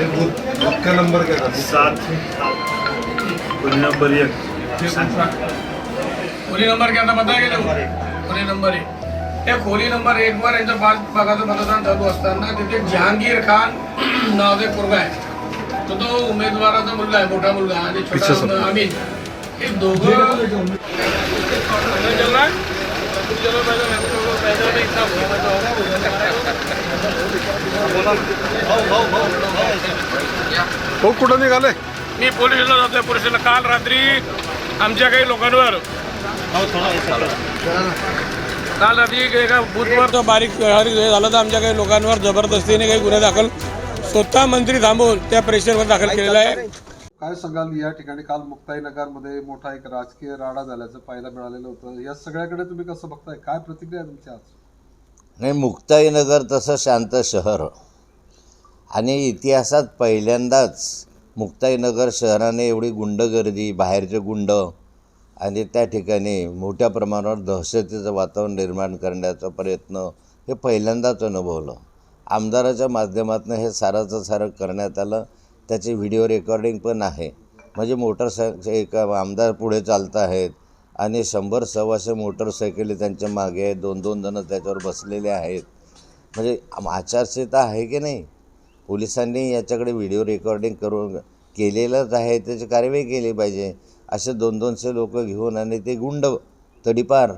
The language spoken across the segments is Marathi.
नंबर क्या था? सात। नंबर एक खोली नंबर क्या था पता आहे का खोली नंबर एक। त्या खोली नंबर एक वर यांचं पाच भागाचं मतदान चालू असताना तिथे जहांगीर खान नावाचा एक पोरगा आहे तो तो उमेदवाराचा मुलगा आहे मोठा मुलगा आणि छोटा हे दोघं हो कुठं निघाले? मी पोलीस स्टेशनला जातोय. पोलीस स्टेशनला काल रात्री आमच्या काही लोकांवर. काल रात्री एका बूथवर तो बारीक व्यवहारिक हे झालं तर आमच्या काही लोकांवर जबरदस्तीने काही गुन्हे दाखल. स्वतः मंत्री थांबवून त्या प्रेशरवर दाखल केलेला आहे. काय सांगाल? या ठिकाणी काल मुक्ताईनगरमध्ये मोठा एक राजकीय राडा झाल्याचं पाहायला मिळालेलं होतं. या सगळ्याकडे तुम्ही कसं बघताय? काय प्रतिक्रिया तुमच्या तुमची आज? नाही मुक्ताईनगर तसं शांत शहर. आणि इतिहासात पहिल्यांदाच मुक्ताईनगर शहराने एवढी गुंडगर्दी बाहेरचे गुंड आणि त्या ठिकाणी मोठ्या प्रमाणावर दहशतीचं वातावरण निर्माण करण्याचा प्रयत्न हे पहिल्यांदाच अनुभवलं. आमदाराच्या माध्यमातून हे साराचं सारं करण्यात आलं. त्याचे व्हिडिओ रेकॉर्डिंग पण आहे. म्हणजे मोटरसायकल एक आमदार पुढे चालत आहेत आणि शंभर सव्वाशे मोटरसायकली त्यांच्या मागे आहेत. दोन दोन जणं त्याच्यावर बसलेले आहेत. म्हणजे आचारसंहिता आहे की नाही? पोलिसांनी याच्याकडे व्हिडिओ रेकॉर्डिंग करून केलेलंच आहे त्याची कारवाई केली पाहिजे. असे दोन दोनशे लोक घेऊन आणि ते गुंड तडीपार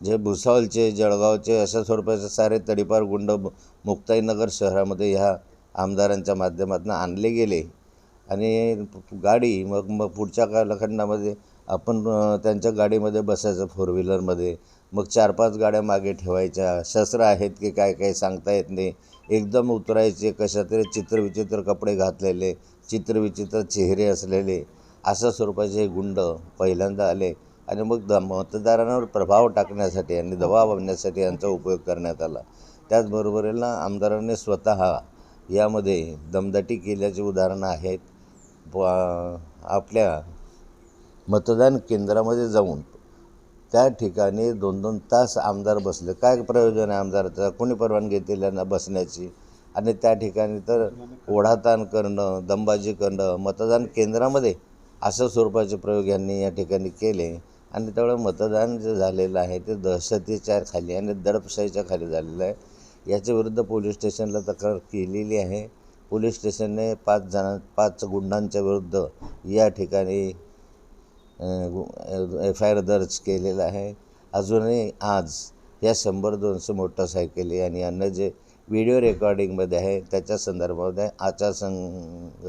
जे भुसावलचे जळगावचे अशा स्वरूपाचे सारे तडीपार गुंड मुक्ताईनगर शहरामध्ये ह्या आमदारांच्या माध्यमातून आणले गेले. आणि गाडी मग मग पुढच्या कालखंडामध्ये आपण त्यांच्या गाडीमध्ये बसायचं फोर व्हीलरमध्ये मग चार पाच गाड्या मागे ठेवायच्या. शस्त्र आहेत की काय काय सांगता येत नाही. एकदम उतरायचे कशा तरी चित्रविचित्र कपडे घातलेले चित्रविचित्र चेहरे असलेले. अशा स्वरूपाचे हे गुंड पहिल्यांदा आले. आणि मग द मतदारांवर प्रभाव टाकण्यासाठी आणि दबाव आणण्यासाठी यांचा उपयोग करण्यात आला. त्याचबरोबरीला आमदारांनी स्वतः यामध्ये दमदाटी केल्याचे उदाहरणं आहेत प- आपल्या मतदान केंद्रामध्ये जाऊन त्या ठिकाणी दोन दोन तास आमदार बसले. काय प्रयोजन आहे आमदाराचा? कोणी परवानगी दिल्यांना बसण्याची? आणि त्या ठिकाणी तर ओढाताण करणं दमबाजी करणं मतदान केंद्रामध्ये अशा स्वरूपाचे प्रयोग यांनी या ठिकाणी केले. आणि त्यामुळे मतदान जे झालेलं आहे ते दहशतीच्या खाली आणि दडपशाहीच्या खाली झालेलं आहे. याच्या विरुद्ध पोलीस स्टेशनला तक्रार केलेली आहे. पोलीस स्टेशनने पाच जणां पाच गुंडांच्या विरुद्ध या ठिकाणी एफ आय आर दर्ज केलेला आहे. अजूनही आज या शंभर दोनशे मोटरसायकली आणि अन्य जे व्हिडिओ रेकॉर्डिंगमध्ये आहे त्याच्या संदर्भामध्ये आचारसंघ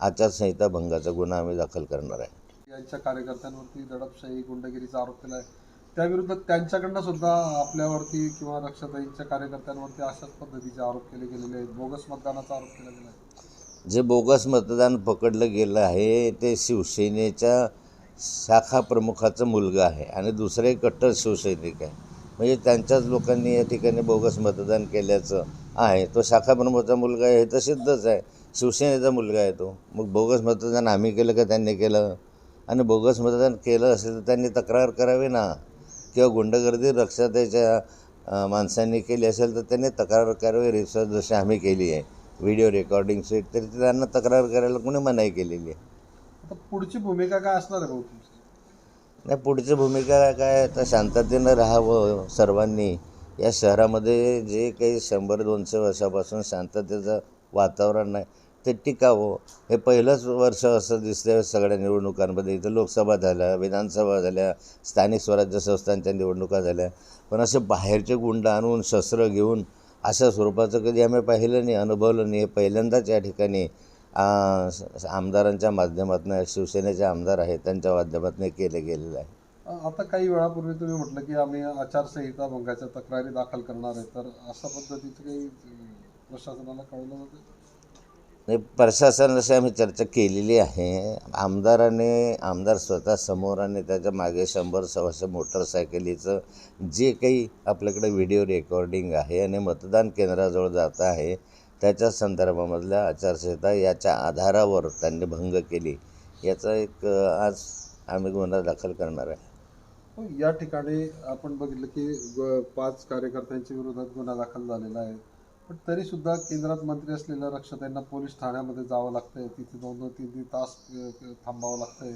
आचारसंहिता भंगाचा गुन्हा आम्ही दाखल करणार आहे. यांच्या कार्यकर्त्यांवरती दडपशाही गुंडगिरीचा आरोप केला आहे त्याविरुद्ध त्यांच्याकडनं सुद्धा आपल्यावरती किंवा रक्षाताईंच्या कार्यकर्त्यांवरती अशाच पद्धतीचे आरोप केले गेलेले आहेत. बोगस मतदानाचा आरोप केला गेला आहे. जे बोगस मतदान पकडलं गेलं आहे ते शिवसेनेच्या शाखा प्रमुखाचा मुलगा आहे आणि दुसरे कट्टर शिवसैनिक आहे. म्हणजे त्यांच्याच लोकांनी या ठिकाणी बोगस मतदान केल्याचं आहे. तो शाखा प्रमुखाचा मुलगा आहे हे तर सिद्धच आहे. शिवसेनेचा मुलगा आहे तो. मग बोगस मतदान आम्ही केलं का त्यांनी केलं? आणि बोगस मतदान केलं असेल तर त्यांनी तक्रार करावी ना. किंवा गुंडगर्दी रक्षाताईच्या अं, माणसांनी केली असेल तर त्यांनी तक्रार करावी रिसर्च जशी आम्ही केली आहे व्हिडिओ रेकॉर्डिंग सीट तरी त्यांना तक्रार करायला कोणी मनाई केलेली आहे. आता पुढची भूमिका काय असणार आहे भाऊ तुमची? नाही पुढची भूमिका काय तर शांततेनं राहावं सर्वांनी. या शहरामध्ये जे काही शंभर दोनशे वर्षापासून शांततेचं वातावरण आहे ते टिकावं हे पहिलंच वर्ष असं दिसतंय सगळ्या निवडणुकांमध्ये. इथं लोकसभा झाल्या विधानसभा झाल्या स्थानिक स्वराज्य संस्थांच्या निवडणुका झाल्या. पण असे बाहेरचे गुंड आणून शस्त्र घेऊन अशा स्वरूपाचं कधी आम्ही पाहिलं नाही अनुभवलं नाही. हे पहिल्यांदाच या ठिकाणी आमदारांच्या माध्यमातून शिवसेनेचे आमदार आहेत त्यांच्या माध्यमातून केलं गेलेलं आहे. आता काही वेळापूर्वी तुम्ही म्हटलं की आम्ही आचारसंहिता भंगाच्या तक्रारी दाखल करणार आहे. तर अशा पद्धतीचं काही प्रशासनाला कळलं होतं नाही प्रशासनाशी आम्ही चर्चा केलेली आहे. आमदाराने आमदार स्वतः समोर आणि त्याच्यामागे शंभर सव्वाशे मोटरसायकलीचं जे काही आपल्याकडे व्हिडिओ रेकॉर्डिंग आहे आणि मतदान केंद्राजवळ जात आहे त्याच्या संदर्भामधल्या आचारसंहिता याच्या आधारावर त्यांनी भंग केली. याचा एक आज आम्ही गुन्हा दाखल करणार आहे. हो, या ठिकाणी आपण बघितलं की पाच कार्यकर्त्यांच्या विरोधात गुन्हा दाखल झालेला आहे. पण तरी सुद्धा केंद्रात मंत्री असलेल्या रक्षाताईंना पोलीस ठाण्यामध्ये जावं लागतंय. तिथे दोन दोन तीन तीन तास अ, थांबावं लागतंय.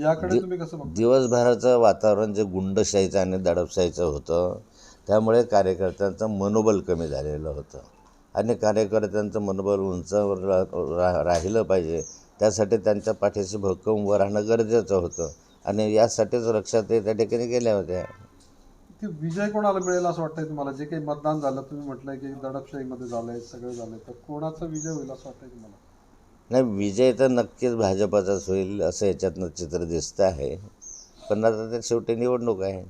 याकडे तुम्ही कसं बघता? दिवसभराचं वातावरण जे गुंडशाहीचं आणि दडपशाहीचं होतं त्यामुळे कार्यकर्त्यांचं मनोबल कमी झालेलं होतं. आणि कार्यकर्त्यांचं मनोबल उंचावर रा- रा राहिलं पाहिजे. त्यासाठी त्यांच्या पाठीशी भक्कम उभं राहणं गरजेचं होतं. आणि यासाठीच रक्षाताई त्या ठिकाणी गेल्या होत्या. ते विजय कोणाला मिळेल असं वाटतंय तुम्हाला? जे काही मतदान झालं तुम्ही म्हटलंय की दडपशाहीमध्ये झालंय सगळं झालंय तर कोणाचा विजय होईल असं वाटतंय तुम्हाला? नाही विजय तर नक्कीच भाजपाचाच होईल असं याच्यातनं चित्र दिसतं आहे पण आता ते शेवटी निवडणूक आहे.